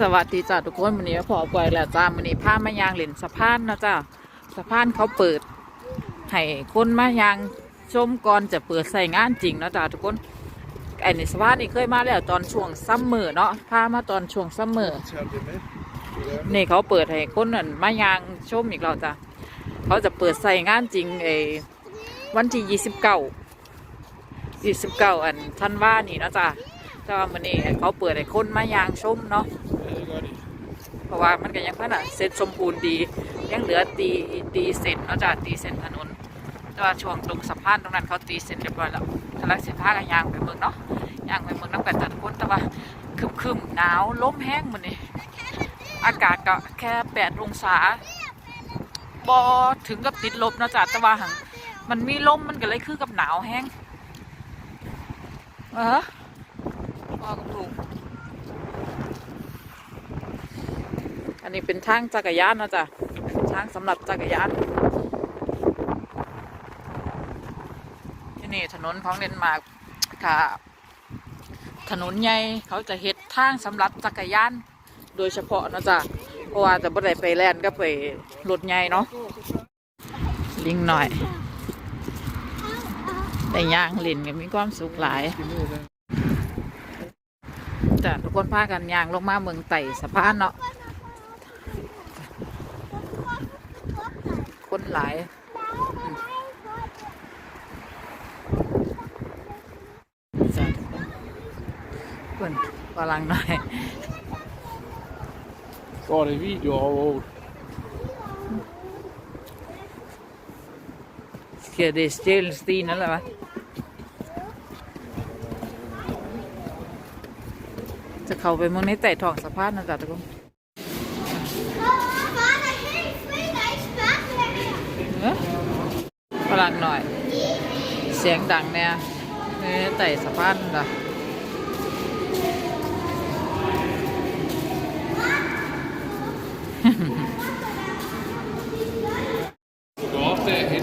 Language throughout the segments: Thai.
สวัสดีจ้าทุกคนวันนี้พอปล่อยแล้วจ้าวันนี้พามายางเหล่นสะพานนะจ้าสะพานเขาเปิดให้คนมายางชมก่อนจะเปิดใส่งานจริงนะจ้าทุกคนไอ้นี่สะพานนี่เคยมาแล้วตอนช่วงซัมเมอร์เนาะพามาตอนช่วงซัมเมอร์นี่เขาเปิดให้คนนั่นมายางชมอีกแล้วจ้ะเขาจะเปิดใส่งานจริงเออวันที่ยี่สิบเก้ายี่สิบเก้าอันท่านว่านี่นะจ้ะ แต่ว่ามันนี่เขาเปิดให้คนมายางชมเนาะเพราะว่ามันก็ยังพันอะเสร็จสมบูรณ์ดียังเหลือตีตีเส้นเนาะจ้ะตีเส้นถนนแต่ว่าช่วงตรงสะพานตรงนั้นเขาตีเส้นเรียบร้อยแล้วกำลังเส้นผ้ากันยางไปเมืองเนาะยางไปเมืองน้ำกันแต่ทุกคนแต่ว่าคึมๆหนาวล้มแห้งมันนี่อากาศก็แค่แปดองศาบอถึงกับติดลบเนาะจ้ะแต่ว่าหังมันมีลมมันก็เลยคือกับหนาวแห้งเออ ว่าก็ถูก อันนี้เป็นทางจักรยานนะจ๊ะทางสำหรับจักรยาน ที่นี่ถนนของเดนมาร์กค่ะ ถนนใหญ่เขาจะเฮ็ดทางสำหรับจักรยาน โดยเฉพาะนะจ๊ะเพราะว่าจะบ่ได้ไปแล่นก็ไปรถใหญ่เนาะลิงหน่อยได้ย่างลินก็มีความสุขหลาย จ้ะทุกคนพากันย่างลงมาเมืองไต่สะพานเนาะคนหลายจ้ะทุกคนเพื่อนกำลังหน่อย Går det video overhovedet? Skal det stjæle จะเข้าไปมืองในแต้ท้องสะพานนะจ๊ะทุกคนฝรั่งหน่อย เสียงดังเนี่ยในใต้สะพานจ้ะดูออฟเซ่เห็น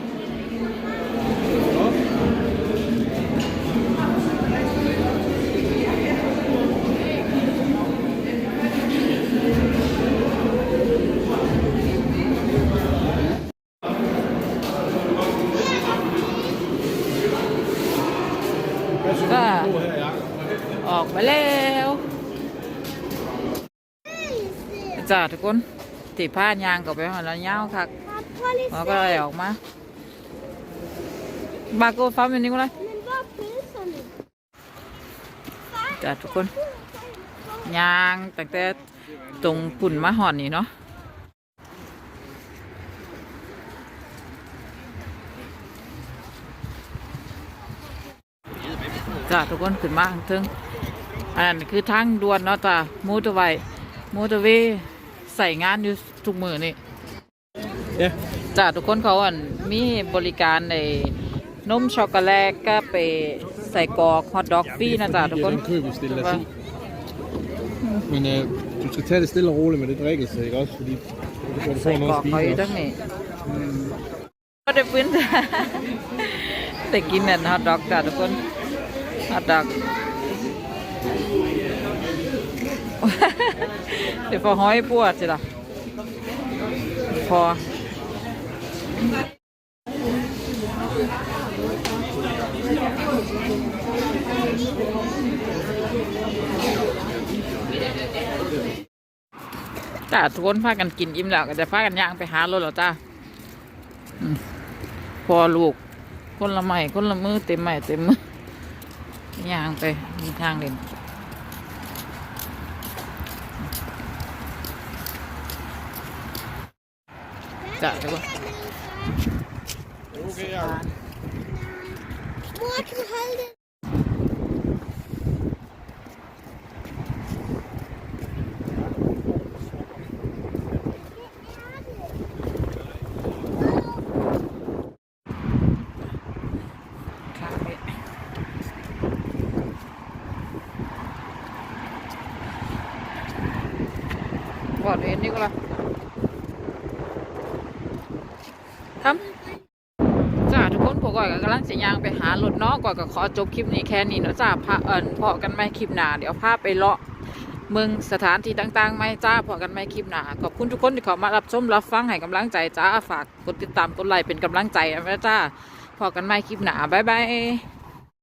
Hvad synes Ja. du her, Jacob? ออกมาแล้วจ้าทุกคนตีผ้ายางกับไปหอแล้วเย้าคักเราก็เลยออกมาบาโกฟ้าเป็นนี่ก็เลยจ้าทุกคนยางตั้งแต่ตรงปุ่นมาหอนนี่เนาะ จ้าทุกคนขึ้นมาข้างเทึงอันนั้นคือทางด่วนเนาะจ้ามอเตอร์ไวย์มอเตอร์เวย์ใส่งานอยู่ทุกมือนี่ Ja. จ้าทุกคนเขาอันมีบริการในนมช็อกโกแลตก็ไปใส่กรอกฮอทดอกฟรีนะจ้าทุกคน Den køb, vi stiller dig til. Men øh, du skal tage det stille og roligt med det drikkelse, ikke også? Fordi så kan du ใส่ få กรอก noget เขา at อยู่ spise ทั้ง også. นี้ก็ได้พื้นแต่กินนั่นฮอทดอกจ้าทุกคน ฮอทดอกเดี๋ยวพอห้อยปวดสิล่ะพอจ้าทุกคนพากันกินอิ่มแล้วก็จะพากันย่างไปหารถแล้วจ้าพอลูก คนละไม้คนละมือเต็มไม้เต็มมือ ย่างไปมีทางเดินจ้ะทุกคน Okay, Jacob. Mor, kan du holde det? เห็นนี่ก็ละทำจ้าทุกคนพวกก่อยก็กำลังจะย่างไปหารถเนาะก่อยก็ขอจบคลิปนี้แค่นี้เนาะจ้าพาเอิญพอกันไม่คลิปหนาเดี๋ยวพาไปเลาะเมืองสถานที่ต่างๆไหม่จ้าพอกันไม่คลิปหนาขอบคุณทุกคนที่เข้ามารับชมรับฟังให้กำลังใจจ้าฝากกดติดตามกดไลค์เป็นกำลังใจนะจ้าพอกันไม่คลิปหนาบ๊ายบาย